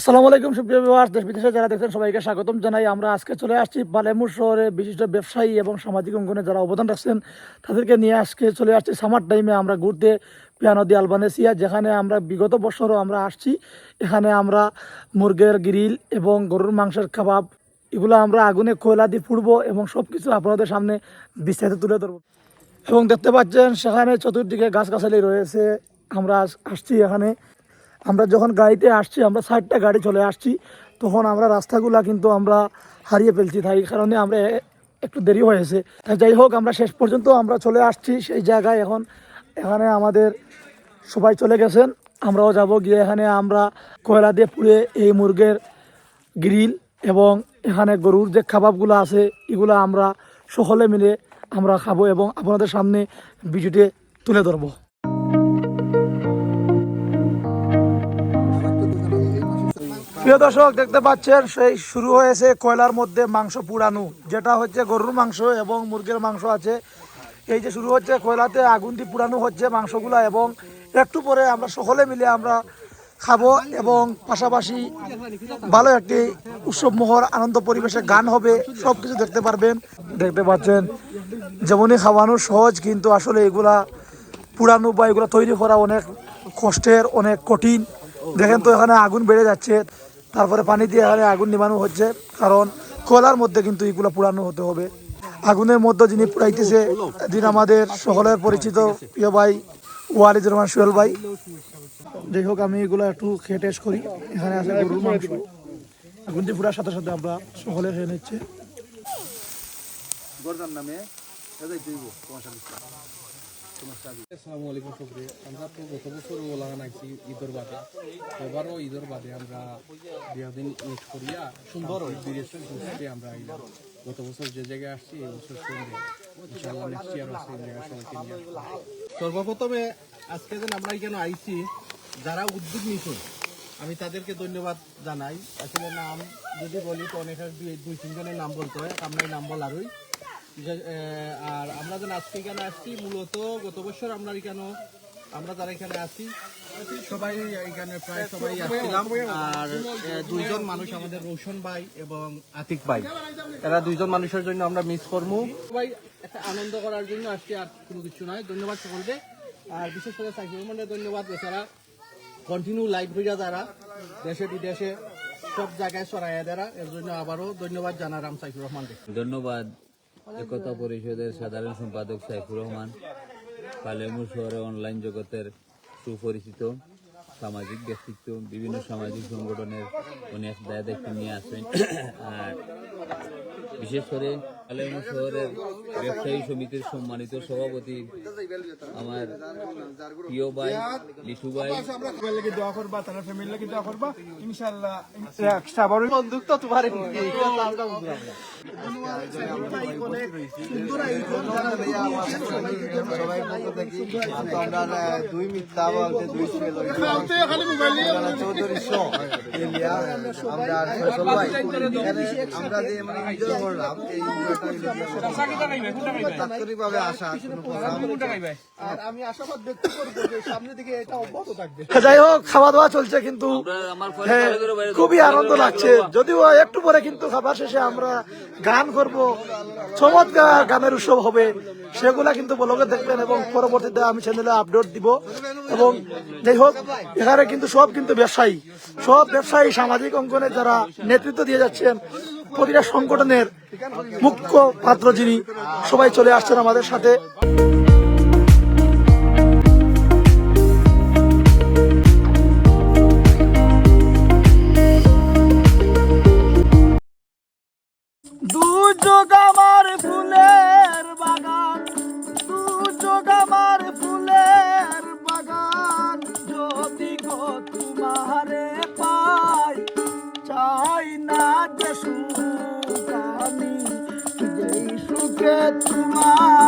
আসসালামু আলাইকুম সুপ্রিয় দেশ বিদেশে যারা দেখছেন সবাইকে স্বাগতম জানাই। আমরা আজকে চলে আসছি বালেমুর শহরে বিশিষ্ট ব্যবসায়ী এবং সামাজিক অঙ্গনে যারা অবদান রাখছেন, তাদেরকে নিয়ে আজকে চলে আসছি সামার টাইমে আমরা ঘুরতে পিয়ানদি আলবানেসিয়া, যেখানে আমরা বিগত বছরও আমরা আসছি। এখানে আমরা মুরগের গ্রিল এবং গরুর মাংসের কাবাব, এগুলো আমরা আগুনে কয়লা দিয়ে পুড়বো এবং সব কিছু আপনাদের সামনে বিস্তারিত তুলে ধরবো। এবং দেখতে পাচ্ছেন, সেখানে চতুর্দিকে গাছগাছালি রয়েছে। আমরা আস- আসছি এখানে। আমরা যখন গাড়িতে আসছি, আমরা সাইডটা গাড়ি চলে আসছি, তখন আমরা রাস্তাগুলা কিন্তু আমরা হারিয়ে ফেলছি। তাই কারণে আমরা একটু দেরি হয়েছে তাই যাই হোক, আমরা শেষ পর্যন্ত আমরা চলে আসছি সেই জায়গায়। এখন এখানে আমাদের সবাই চলে গেছেন। আমরাও যাব গিয়ে এখানে আমরা কয়লা দিয়ে পুড়ে এই মুরগের গ্রিল এবং এখানে গরুর যে খাবারগুলো আছে, এগুলো আমরা সকলে মিলে আমরা খাব এবং আপনাদের সামনে ভিডিওতে তুলে ধরবো। প্রিয় দর্শক, দেখতে পাচ্ছেন, সেই শুরু হয়েছে কয়লার মধ্যে মাংস পুরানো যেটা হচ্ছে গরুর মাংস এবং মুরগির মাংস আছে। এই যে শুরু হচ্ছে কয়লাতে আগুন দিয়ে পুরানো হচ্ছে মাংসগুলা এবং একটু পরে আমরা সকলে মিলে আমরা খাব এবং পাশাপাশি ভালো একটি উৎসব মোহর আনন্দ পরিবেশে গান হবে সব কিছু দেখতে পারবেন। দেখতে পাচ্ছেন, যেমনই খাওয়ানো সহজ, কিন্তু আসলে এগুলা পুরানো বা এগুলো তৈরি করা অনেক কষ্টের, অনেক কঠিন। দেখেন তো এখানে আগুন বেড়ে যাচ্ছে। তারপরে পানি দিয়ে এখানে আগুন নিবানো হচ্ছে। কারণ কয়লার মধ্যে কিন্তু এগুলো পুরানো হতে হবে। আগুনের মধ্যে যিনি পুরাইতেছে দিন আমাদের সকলের পরিচিত প্রিয় ভাই ওয়ালিদ রহমান সোহেল ভাই। যাই হোক, আমি এগুলো একটু খেয়ে টেস্ট করি। এখানে আছে গরুর মাংস। আগুন দিয়ে পুরার সাথে সাথে আমরা সকলে খেয়ে নিচ্ছে। আসসালামু আলাইকুম আমরা তো গত বছর আইছি ঈদের বাদে। এবারও ঈদের বাদে আমরা করিয়া সুন্দর আমরা গত বছর যে জায়গায় আসছি এই বছর সঙ্গে ইনশাআল্লাহ নেক্সট ইয়ার আছে এই জায়গা সবাইকে নিয়ে সর্বপ্রথমে আজকে যেন আমরা এখানে আইছি যারা উদ্যোগ নিয়েছেন আমি তাদেরকে ধন্যবাদ জানাই। আসলে নাম যদি বলি তো অনেক দুই তিনজনের নাম বলতে হয়। এই নাম বলারই। আর আমরা যেন আজকে এখানে আসছি, মূলত গত বছর আমরা এখানে, আমরা যারা এখানে আছি, সবাই এখানে প্রায় সবাই আসছিলাম। আর দুইজন মানুষ আমাদের রোশন ভাই এবং আতিক ভাই। এরা দুইজন মানুষের জন্য আমরা মিস করব। সবাই একটা আনন্দ করার জন্য আসছি আর কোনো কিছু নয়। ধন্যবাদ সকলকে। আর বিশেষ করে সাকিব রহমানের ধন্যবাদ এছাড়া কন্টিনিউ লাইভ হইয়া যারা, দেশে বিদেশে সব জায়গায় সরাইয়া দেরা। এর জন্য আবারও ধন্যবাদ জানারাম সাইফুর রহমানকে। ধন্যবাদ। একতা পরিষদের সাধারণ সম্পাদক সাইফুর রহমান, পালেমুর শহরে অনলাইন জগতের সুপরিচিত সামাজিক ব্যক্তিত্ব, বিভিন্ন সামাজিক সংগঠনের অনেক দায় দায়িত্ব নিয়ে আসেন। আর বিশেষ করে পালেমুর শহরের ব্যবসায়ী সমিতির সম্মানিত সভাপতি আমার প্রিয় ভাই ভাই। বন্দুক তো তোমার আমরা দুই মিথ্যা বলতে দুই ছিল চৌধুরী শো আমরা আমরা যে মানে করলাম, এই তাৎক্ষণিকভাবে আসা আর আমি আশাবাদ ব্যক্ত করব যে সামনের দিকে এটা অব্যাহত থাকবে। যাই হোক খাওয়া দাওয়া চলছে কিন্তু হ্যাঁ, খুবই আনন্দ লাগছে। যদিও একটু পরে কিন্তু খাবার শেষে আমরা গান করব। চমৎকার গানের উৎসব হবে। সেগুলা কিন্তু ব্লগে দেখবেন এবং পরবর্তীতে আমি চ্যানেলে আপডেট দিব। এবং যাই হোক, এখানে কিন্তু সব কিন্তু ব্যবসায়ী। সব ব্যবসায়ী সামাজিক অঙ্গনে যারা নেতৃত্ব দিয়ে যাচ্ছেন, প্রতিটা সংগঠনের মুখ্য পাত্র যিনি, সবাই চলে আসছেন আমাদের সাথে। get to my